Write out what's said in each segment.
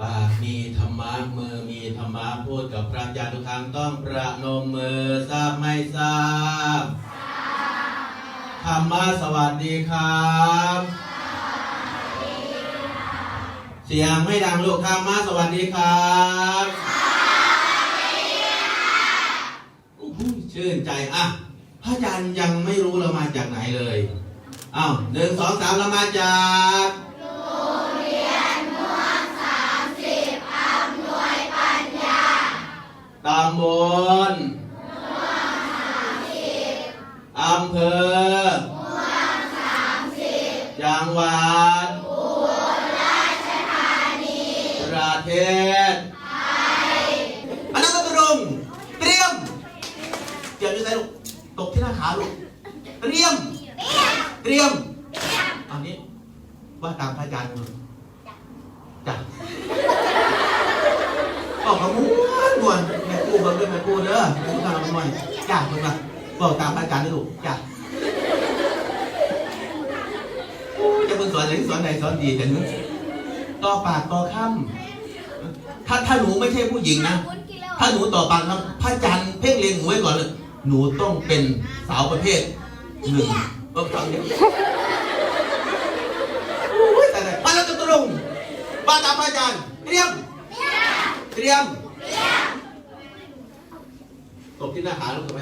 ปากมีธรรมะมือมีธรรมะพูดกับพระอาจารย์ทุกครั้งต้องประนมมือทราบไม่ทราบธรรมะสวัสดีครับ เสียงไม่ดังลูกธรรมะสวัสดีครับชื่นใจอะพระอาจารย์ยังไม่รู้เรามาจากไหนเลยอ้าวหนึ่งสองสามเรามาจากำบลอำเภอจังหวัดประเทศอันนั้นก็ตรงเตรียมเตรียมยังไงลูกตกที่หน้าขาลูกเตรียม เตรียม อันนี้ว่าตามพระอาจารย์เลยจ้ะ บอกมาม้วนม้วนแม่กูเบิ่งด้วยแม่กูเด้อแม่กูทำมาหน่อยจ้าเพิ่นมา บอกตามอาจารย์นะลูกจ้าโอ้ยจะเพิ่งสอนไหนสอนไหนสอนดีแต่นึกต่อปากต่อคำถ้าถ้าหนูไม่ใช่ผู้หญิงนะถ้าหนูต่อปากคำพระอาจารย์เพ่งเล็งหนูไว้ก่อนเลยหนูต้องเป็นสาวประเภทหนึ่งก็ฟังเดี๋ยวโอ้ยแต่ไหนมาแล้วจะตรงว่าตามพระอาจารย์เตรียม เตรียมตบที่หน้าขาลูกทำไม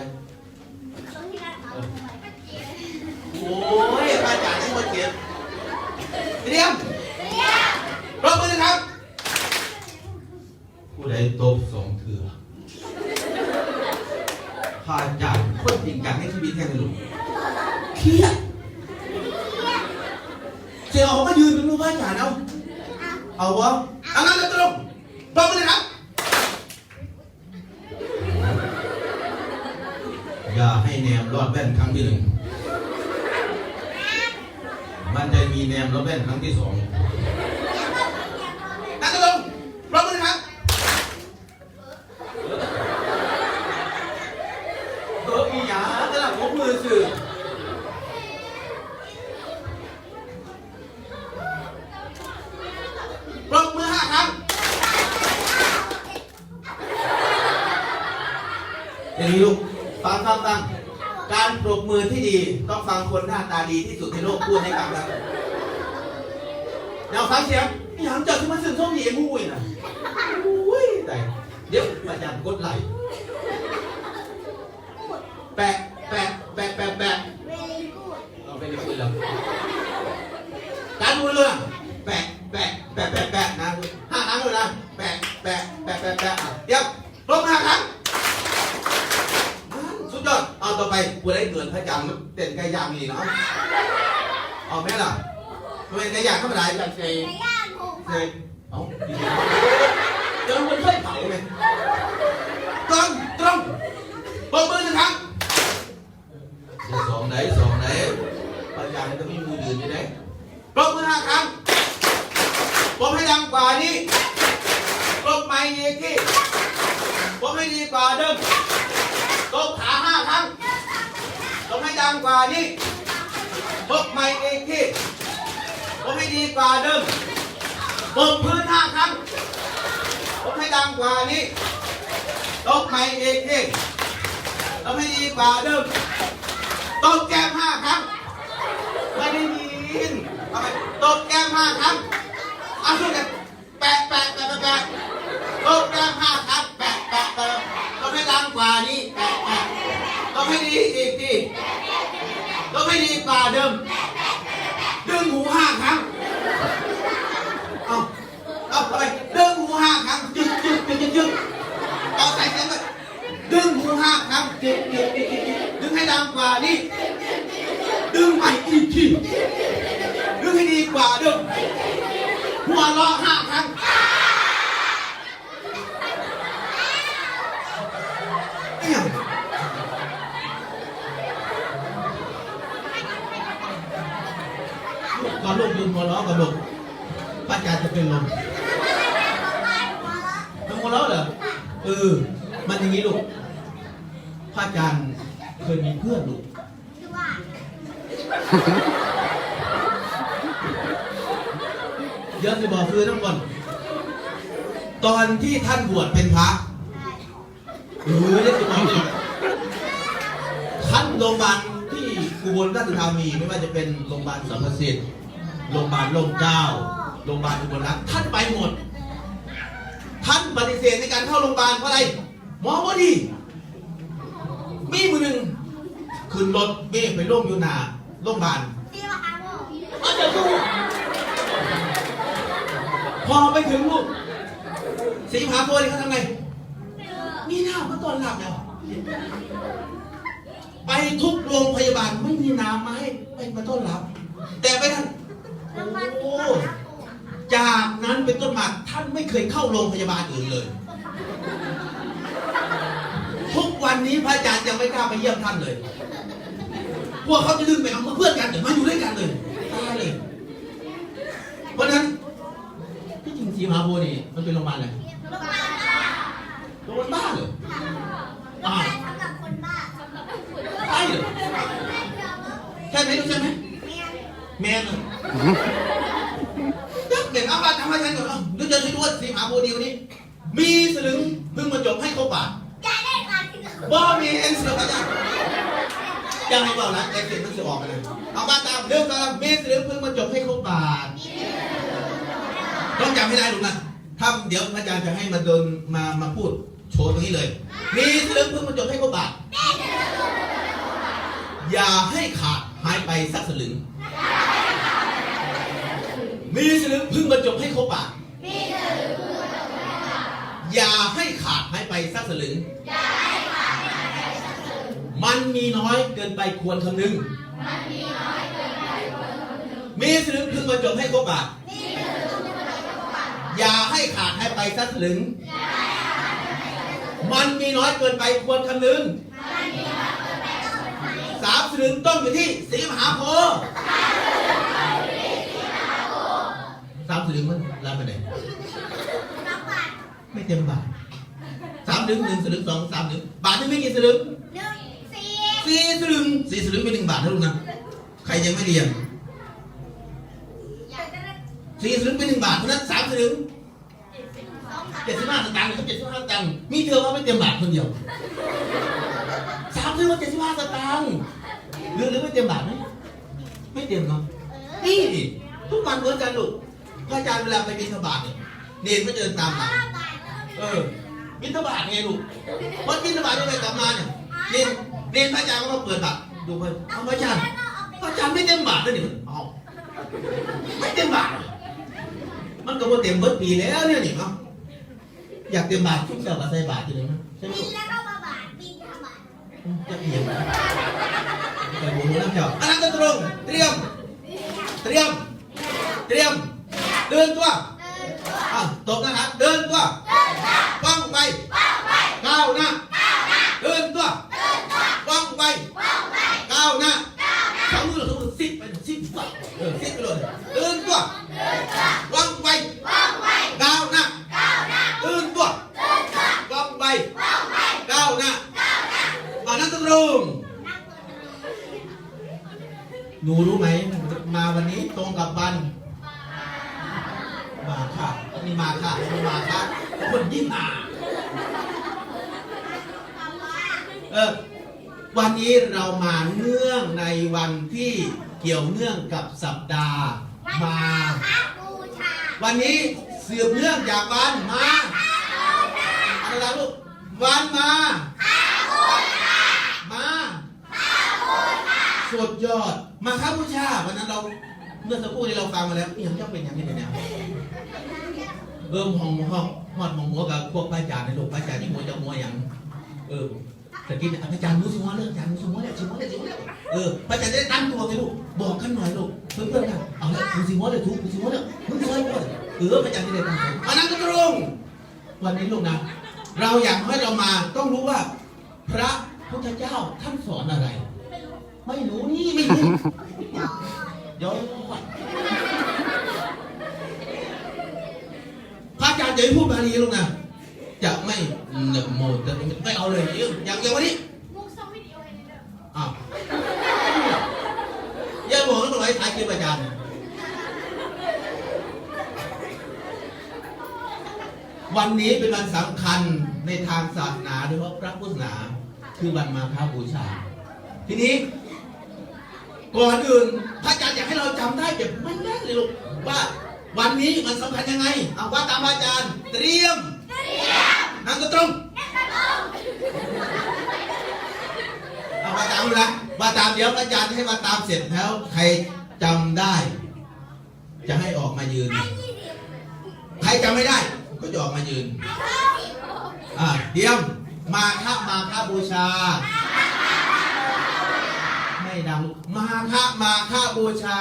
โอ้ยอาจารย์ที่มาเขียนเตรียมปรบมือครับ ผู้ใดตบสองเถื่อพาอาจารย์คนจริงจังให้ชีวิตแทนลูกเครียดเสียออกมายืนเป็นรูปพระอาจารย์เอา เอาวะเอางั้นเลยตรงรบมือครับ อย่าให้แนมรอดแว่นครั้งที่หนึ่ง มันจะมีแนมรอดแว่นครั้งที่สองนั่งตรงปรบมือครับเอออีหยาจะหลับยกมือสื่อปรบมือห้าครั้งอย่างนี้ลูกฟังฟังฟังการปรบมือที่ดี ต้องฟังคนหน้าตา ดีที่สุดในโลกพูดให้กับเราแนวฟังเสียงอหย่างเจอที่มันสึ่งช่วงนี้มุ้ยนะอุ้ยแต่เดี๋ยวอาจารย์กดไหลค์แปะแปะแปะแปะแปะเอาไปเรียนแล้วการดูเรื่องแปะแปะแปะแปะแปะนะห้าครั้งเลยนะแปะแปะแปะแปะแปะอะเดี๋ยวลบห้าครั้ง สุดยอดเอาต่อไปกูได้เกินพระจันทร์เต้นไก่ย่างนี่เนาะเอาแม่ล่ะทำไมไก่ย่างธรรมดาจังเซเซเอาดีๆจะมันเคยเผาไหมตรงตรงปมมือหนึ่งครั้งสองไหนสองไหนปัญญาเนี่ยต้องมีมือยืนอยู่ไหนปรบมือห้าครั้งปรบให้ดังกว่านี้ปรบไม่ดีที่ปรบให้ดีกว่าเดิม ตบขาห้าครั้งปรบให้ดังกว่านี้ปรบไม่ดีที่ปรบให้ดีกว่าเดิมปรบพื้นห้าครั้งปรบให้ดังกว่านี้ตบไม่ดีที่ปรบให้ดีกว่าเดิมตบแก้มห้าครั้งไม่ได้ยินเอาไปตบแก้มห้าครั้งเอาช่วยกันแปะแปะแปะแปะแปะตบแก้มห้าครั้งแปะแปะแปะต้องให้ดังกว่านี้แปะแปะต้อง ให้ดีอีกทีต้องให้ดีกว่าเดิมดึงหูห้าครั้งเอาเอาไปดึงหูห้าครั้งจึ๊กจึ๊กจึ๊กจึ๊กเอาใส่เสียงไปดึงหูห้าครั้งจึ๊กจึ๊กจึ๊กจึ๊กจึ๊กดึงให้ดังกว่านี้ดึงไปอีกทีดึงให้ดีกว่าเดิมหัวเราะห้าครั้งเอี่ยมก่อนลูกยืนหัวเราะกับลูกป้าจารย์จะ เป็นลมทำหัวเราะเหรอเออมันอย่างนี้ลูกพระอาจารย์เคยมีเพื่อนลูกเยอะจะบอกคือทั้งหมดตอนที่ท่านบวชเป็นพระหรือได้ติดต่อเลยท่านโรงพยาบาลที่อุบลราชธานีไม่ว่าจะเป็นโรงพยาบาลสรรพสิทธิ์โรงพยาบาลร่มเกล้า โรงพยาบาลอุบลรัตน์ท่านไปหมด ท่านปฏิเสธในการเข้าโรงพยาบาลเพราะอะไรหมอว่าดีมีมือหนึ่งขึ้นรถเมย์ไปร่วมอยู่หนาโรงพยาบาลเอาเดี๋ยวดูพอไปถึงลูกสีผาโพนี่เขาทำไงมีน้ำมาต้อนรับแล้วไปทุกโรงพยาบาลไม่มีน้ำมาให้ไม่มาต้อนรับ แต่ไปท่านโอ้ จากนั้นเป็นต้นมาท่านไม่เคยเข้าโรงพยาบาลอื่นเลย ทุกวันนี้พระอาจารย์ยังไม่กล้าไปเยี่ยมท่านเลย พวกเขาจะดึงไปเอาเพื่อนกันเดี๋ยวมาอยู่ด้วยกันเลยตายเลย เพราะฉะนั้นที่จริงสีมหาโพธิ์นี่มันเป็นโรงพยาบาลอะไรโรงพยาบาลบ้าเหรออ่าใช่เหรอใช่ไหมลูกใช่ไหมแม่นเหร ให้เขาปากบ่มีเองสลึงอาจารย์ยังไม่บอกนะแต่เสียงมันจะออกมาเลยเอามาตามเรื่องตามเมสเรื่องเพิ่งมาจบให้ครบบาทต้องจำให้ได้ลูกนะถ้าเดี๋ยวพระอาจารย์จะให้มาเดินมามาพูดโชว์ตรงนี้เลย มีเรื่องเพิ่งมาจบให้ครบบาทอย่าให้ขาดหายไปสักสลึง มีสลึงเพิ่งมาจบให้ครบบาท อย่าให้ขาดหายไปสักสลึง มันมีน้อยเกินไปควรคำนึง มีสลึงพึงบรรจบให้ครบบาทอย่าให้ขาดให้ไปสักสลึง มันมีน้อยเกินไปควรคำนึง สามสลึงต้องอยู่ที่สีมหาโพธิ์สามสลึงมันรับไปไหน ไม่เต็มบาทสามสลึงหนึ่งสลึงสองสามสลึงบาทนึงไม่กี่สลึงสี่สลึงสี่สลึงเป็นหนึ่งบาทนะลูกนะใครยังไม่เรียนสี่สลึงเป็นหนึ่งบาทเพราะฉะนั้นสามสลึงเจ็ดสิบห้าสตางค์เขาเจ็ดสิบห้าสตางค์มีเธอว่าไม่เต็มบาทคนเดียวสามสลึงว่าเจ็ดสิบห้าสตางค์หรือหรือไม่เต็มบาทไหมไม่เต็มเนาะนี่ทุกวันเหมือนกันลูกพระอาจารย์เวลาไปบิณฑบาตเนี่ยเนรไม่เดินตามหลัง เออบิณฑบาตไงลูกวันบิณฑบาตยังไงกลับมาเนี่ยเรียนเรเนพระอาจารย์ก็มาเปิดบัตรดูไปเอาพระอาจารย์พระอาจารย์ไม่เต็มบาทเลยนี่มันเอาไม่เต็มบาทหรอมันก็บ่เต็มเบิดปีแล้วเนี่ยนี่เนาะอยากเต็มบาททุกเจ้าก็ใส่บาทอยู่เลยนะใช่ไหมลูกจะเอียงแต่ผมรู้แล้วเจ้าอันนั้นก็ตรงเตรียม เตรียม เตรียมเดินตัว อะตกนะครับ เดินตัวว่องไปก้าวหน้าเดินตัวว่องไปก้าวหน้าสองมือสองมือซิดไปซิดไปเออซิดไปเลยเดินตัวว่องไปก้าวหน้าเดินตัวว่องไปก้าวหน้าอ่านั่งตรงหนูรู้ไหมมาวันนี้ตรงกับวันมาีมาค่ะนี่มาค่ะคนยิ่งอ่าเออวันนี้เรามาเนื่องในวันที่เกี่ยวเนื่องกับสัปดาห์มา วันนี้สืบเนื่องจากวันมาอะไรล่ะลูกวันมามาสุดยอดมาครับบูชาวันนั้นเรา เมื่อสักครู่นี้เราฟังมาแล้วนี่ยังจะเป็นอย่างนี้เนี่ยเอิ่มห้องห้องหอดหมองหัวกับพวกพระอาจารย์ในลูกพระอาจารย์นี่หัวจะหัวอย่าง เออตะกี้เนี่ยอาจารย์รู้สิว่าเรื่องอาจารย์รู้สิว่าเนี่ยสิว่าเนี่ยสิว่าเนี่ยเออพระอาจารย์จะได้ตั้งตัวไงลูกบอกกันหน่อยลูกเพื่อนเพื่อนๆกันเอาละรู้สิว่าเนี่ยทุกรู้สิว่าเนี่ยมึงซอยก่อนเออพระอาจารย์จะได้ตั้งตัวอันนั้นก็ตรงวันนี้ลูกนะเราอยากให้เรามาต้องรู้ว่า พระพุทธเจ้าท่านสอนอะไร ไม่รู้นี่ไม่รู้ ย้อนพระอาจารย์จะพูดบาลีลูกนะจะไม่เนโมจะไม่เอาเลยอย่างอย่างวันนี้อ้าวย่าบอกแล้วบอกไอ้ถ่ายคลิปอาจารย์วันนี้เป็นวันสำคัญในทางศาสนาโดยเฉพาะพระพุทธศาสนา คือวันมาฆบูชา ทีนี้ ก่อนอื่นพระอาจารย์อยากให้เราจำได้แบบไม่แน่นเลยลูกว่าวันนี้มันสำคัญยังไงเอาว่าตามพระอาจารย์เตรียมนั่งก็ตรงเอาว่าตามนะว่าตามเดี๋ยวพระอาจารย์ให้ว่าตามเสร็จแล้ว ใครจำได้ จะให้ออกมายืน ใครจำไม่ได้ ก็จะออกมายืนอ่าเตรียมมาคะมาคะบูชาไม่ดังมาคะมาคะบูชา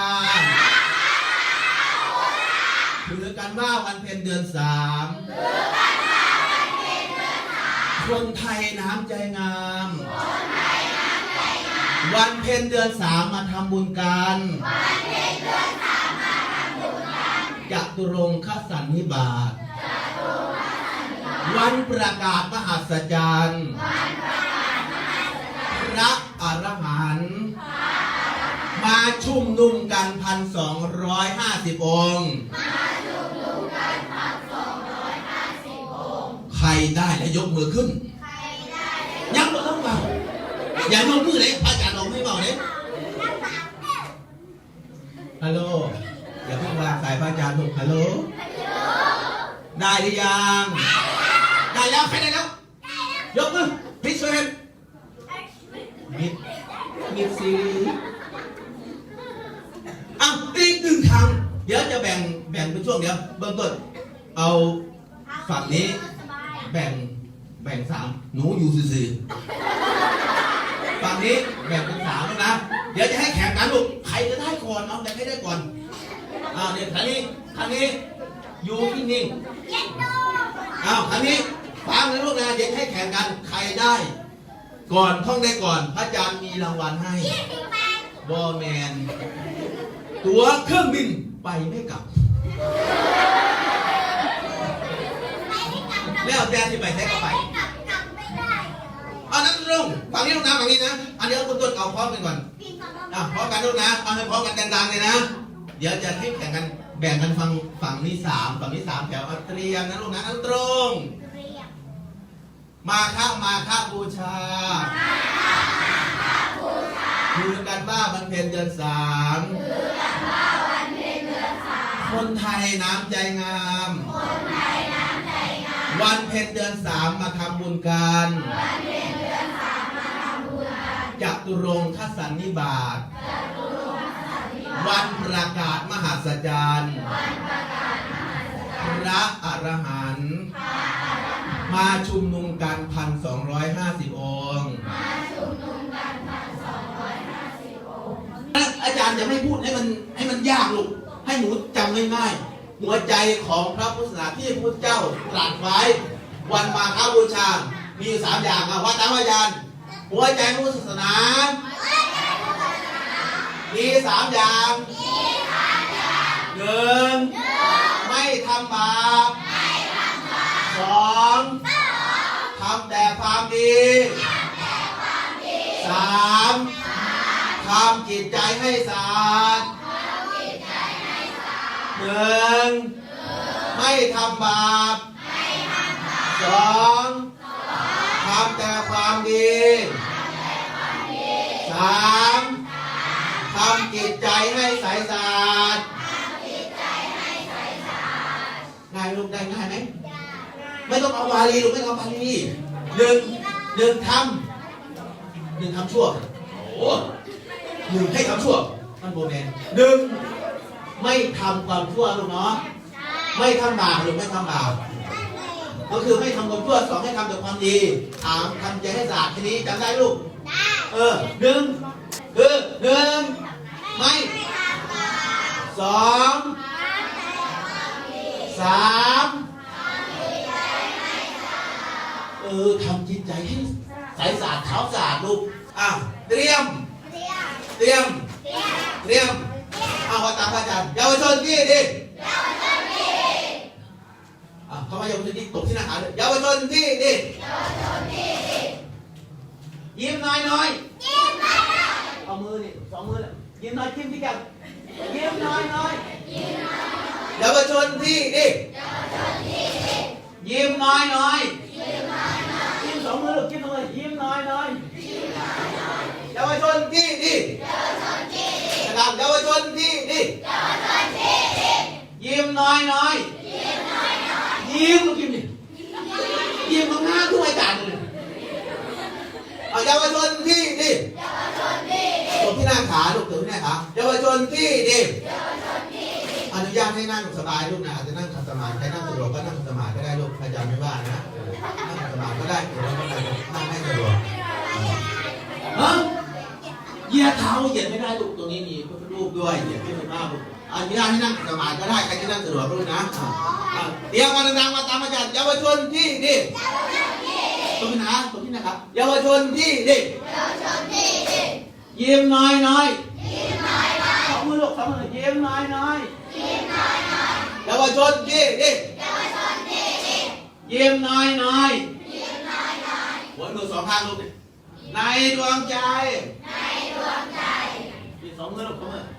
ถือกันว่าวันเพ็ญเดือนสามคนไทยน้ำใจงาม วันเพ็ญเดือนสามมาทำบุญกันจตุรงคสันนิบาต วันประกาศมหัศจรรย์ พระอรหันต์ มาชุมนุมกันพันสองร้อยห้าสิบองค์ใครได้แล้วยกมือขึ้นยังไม่ต้องเบาอย่ายกมือเลยพระอาจารย์ลงให้เบาเลยฮัลโหลอย่าเพิ่งวางสายพระอาจารย์ลูกฮัลโหลได้หรือยัง ได้แล้วใครได้แล้ว ยกมือพิเศษมิดมิดซีอะอีกหนึ่งคำเดี๋ยวจะ แบ่งแบ่งเป็นช่วงเดี๋ยวเบื้องต้นเอาฝั่งนี้แบ่งแบ่งสามหนูอยู่ซื่อๆฝั่งนี้แบ่งเป็นสามแล้วนะ เดี๋ยวจะให้แข่งกันลูกใครจะได้ก่อนเอาแต่ใครได้ก่อนอ้าวเนี่ยคันนี้คันนี้อยู่ที่นิ่งอ้าวคันนี้ฟังนะลูกนะเดี๋ยวให้แข่งกันใครได้ ก่อนท่องได้ก่อน พระอาจารย์มีรางวัลให้บอแมน ตั๋วเครื่องบิน ไปไม่กลับ แล้วแต่ที่ไปแท้ก็ไปเอานั้นลงฝั่งนี้ลงนะฝั่งนี้นะอันเดี๋ยวคุณต้นเอาพร้อมกันก่อนอะพร้อมกันลูกนะเอาให้พร้อมกันดังๆเลยนะ เดี๋ยวจะให้แข่งกันแบ่งกันฟังฝั่งนี้สามฝั่งนี้สามแถวเอาเตรียมนะลูกนะเอาตรง มาค้ามาค้าบูชาคือกันว่าวันเพ็ญเดือนสามคน ไทยน้ำใจงามวันเพ็ญเดือนสามมาทำบุญกันจัตุรงคสันนิบาตวันประกาศมหัศจรรย์พระอรหันต์มาชุมนุมกันพันสองร้อยห้าสิบองค์อาจารย์จะไม่พูดให้มันให้มันยากลูก ให้หนูจำง่ายๆหัวใจของพระพุทธศาสนาที่พระพุทธเจ้าตรัสไว้ วันมาฆบูชา มีสามอย่างอะว่าตามอาจารย์หัวใจพระพุทธศาสนา มีสามอย่างหนึ่งไม่ทำบาปสองทำแต่ความดีสามทำจิตใจให้สะอาด หนึ่งไม่ทำบาปสองทำแต่ความดีสามทำจิตใจให้ใสสะอาดง่ายลูกได้ง่ายไหมไม่ต้องเอาบาลีลูกไม่ต้องเอาบาลีหนึ่งหนึ่งทำหนึ่งทำชั่วโอ้หนึ่งให้ทำชั่วมันโบแมนหนึ่ง ไม่ทำความชั่วลูกเนาะไม่ทำบาปลูกไม่ทำบาปก็คือไม่ทำความชั่วสองให้ทำแต่ความดีสามทำใจให้สะอาดทีนี้จำได้ลูกเออหนึ่งคือหนึ่งไม่สองสามเออทำจิตใจให้ใสสะอาดขาวสะอาดลูกอะเตรียม เตรียม เตรียมเอา ขอตามพระอาจารย์เยาวชนที่ดีอะเข้ามาเยาวชนที่ตกที่หน้าขาเลยเยาวชนที่ดียิ้มน้อยน้อยเอามือนี่สองมือเลยยิ้มน้อยยิ้มที่แก้มยิ้มน้อยน้อยเยาวชนที่ดียิ้มน้อยน้อย น้อยน้อยยิ้มลูกยิ้มดิยิ้มข้างหน้าทุกรายการเลยเอาเยาวชนที่ดีตบที่หน้าขาลูกตบที่หน้าขาเยาวชนที่ดีอนุญาตให้นั่งสบายลูกนะอาจจะนั่งขัดสมาธิใครนั่งสะดวกก็นั่งขัดสมาธิก็ได้ลูกอาจารย์ไม่ว่านะเออนั่งขัดสมาธิก็ได้หรือว่าไม่เป็นไรนั่งให้สะดวกฮะเหยียดเท้าเหยียดไม่ได้ลูกตรงนี้มีพระพุทธรูปด้วยเหยียดขึ้นไปมากลูก อนุญาตให้นั่งขัดสมาธิก็ได้ใครที่นั่งสะดวกลูกนะอะอะเดี๋ยวมาดังๆมาตามอาจารย์เยาวชนที่ดีตรงนี้นะตรงนี้นะครับ เยาวชนที่ดียิ้มน้อยน้อยสองมือลูกสองมือยิ้มน้อยน้อยเยาวชนที่นี่ยิ้มน้อยน้อยหัวมือสองข้างลูกนี่ในดวงใจในดวงใจมีสองมือลูกสองมือ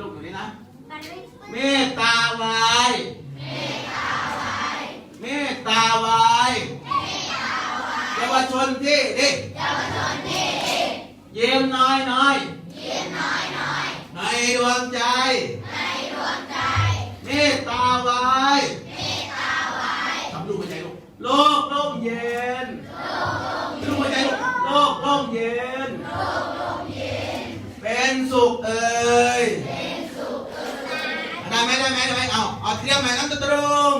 ลูกอยู่นี่นะเมตตาวายเมตตาวายเยาวชนที่นี่ยิ้มน้อยน้อยในดวงใจ เมตตาวายทำลูกหัวใจลูกโลกร่มเย็นลูกหัวใจลูกโลกร่มเย็น เป็นสุขเอ่ย ได้ไหมได้ไหมได้ไหมเอาเอาเตรียมใหม่น้ำตรง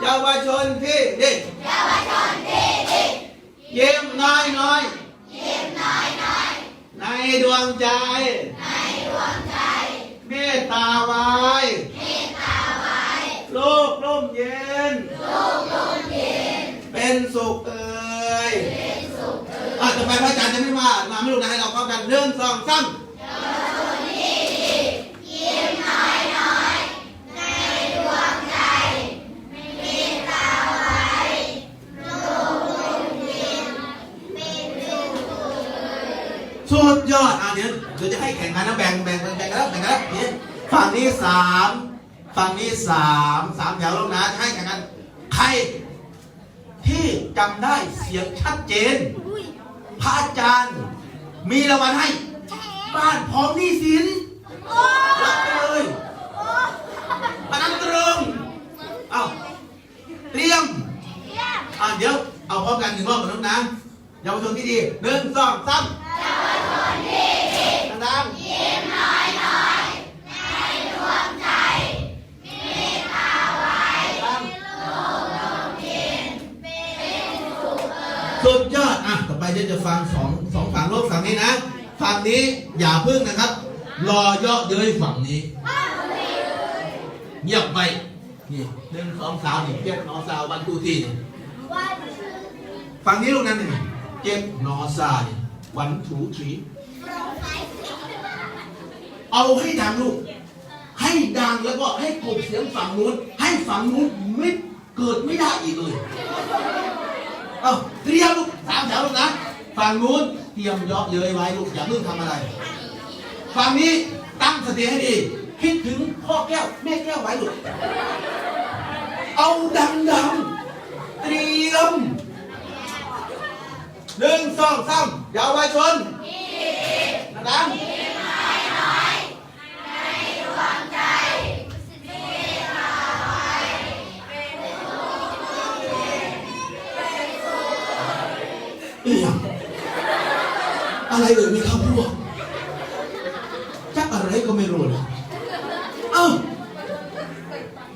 เยาวชนที่ดิยิ้มน้อยน้อยในดวงใจเมตตาวายโลกร่มเย็นเป็นสุขเอ่ยอะต่อไปพระอาจารย์จะไม่ว่ามาไม่รู้นะให้เราเข้ากันหนึ่งสองสาม แข่งกันนะแบ่งแบ่งแบ่งแบ่งกันแล้วแบ่งกันแล้วนี่ฝั่งนี้สามฝั่งนี้สามสามแถวลงนะให้แข่งกัน ใคร ที่จำได้เสียงชัดเจน พระอาจารย์ มีรางวัลให้ บ้านพร้อมหนี้สินรับไปเลยมานั่งตรงเอาเตรียมอะเดี๋ยวเอาพร้อมกันหนึ่งรอบเหมือนน้องนะเยาวชนที่ดีหนึ่งสองสาม สุดยอดอะต่อไปเดี๋ยวจะฟังสองสองฝั่งโลกฝั่งนี้นะฝั่งนี้อย่าพึ่งนะครับ รอย่อเย้ยฝั่งนี้เงียบไปนี่หนึ่งสองสามนี่เก็บนอสาววันตูทีนี่ฝั่งนี้ลูกนั้นหนึ่งเจ็บนอซานี่วันถูถีเอาให้ดังลูก ให้ดังแล้วก็ให้กบเสียงฝั่งนู้น ให้ฝั่งนู้นไม่เกิดไม่ได้อีกเลย เอาเตรียมลูกสามแถวลูกนะ ฝั่งนู้นเตรียมเยาะเย้ยไว้ลูกอย่าเพิ่งทำอะไร ฝั่งนี้ตั้งสติให้ดี คิดถึงพ่อแก้วแม่แก้วไว้ลูก เอาดังๆเตรียมหนึ่งสองสามเยาวชนดัง อะไรเอ่ยไม่ข้าพวกจักอะไรก็ไม่รู้เลยเอ้า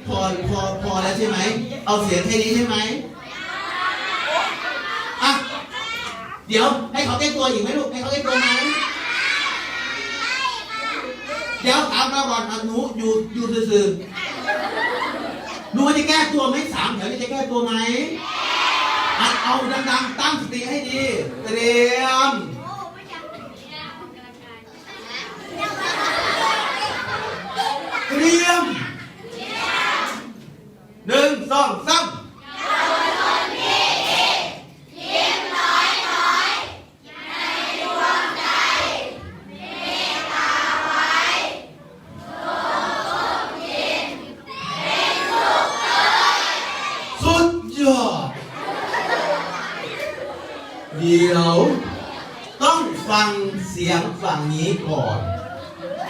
พอพอพอแล้วใช่ไหม เอาเสียงแค่นี้ใช่ไหมอะเดี๋ยวให้เขาแก้ตัวอีกไหมลูกให้เขาแก้ตัวไหมเดี๋ยวถามมาก่อนอะหนูอยู่อยู่ซื่อๆหนูจะแก้ตัวไหมสามแถวจะแก้ตัวไหมอัดเอาดังๆ ตั้งสติให้ดี เตรียม เตรียมหนึ่งส องสามสุดยอดเดี๋ยวต้องฟังเสียงฝั่งนี้ก่อน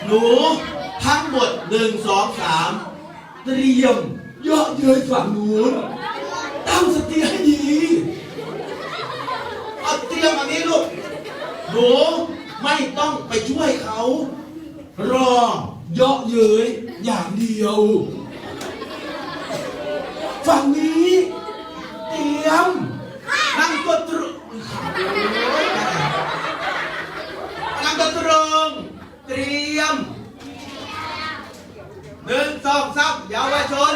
หนูทั้งหมดหนึ่งสองสามเตรียม เยอะเย้ยฝั่งนู้นตั้งสติให้ดี เอาเตรียมอันนี้ลูกหนูไม่ต้องไปช่วยเขา รอเยาะเย้ยอย่างเดียว ฝั่งนี้ เตรียม นั่งตัวตรงนั่งตัวตรงเตรียม หนึ่งสองสามเยาวชน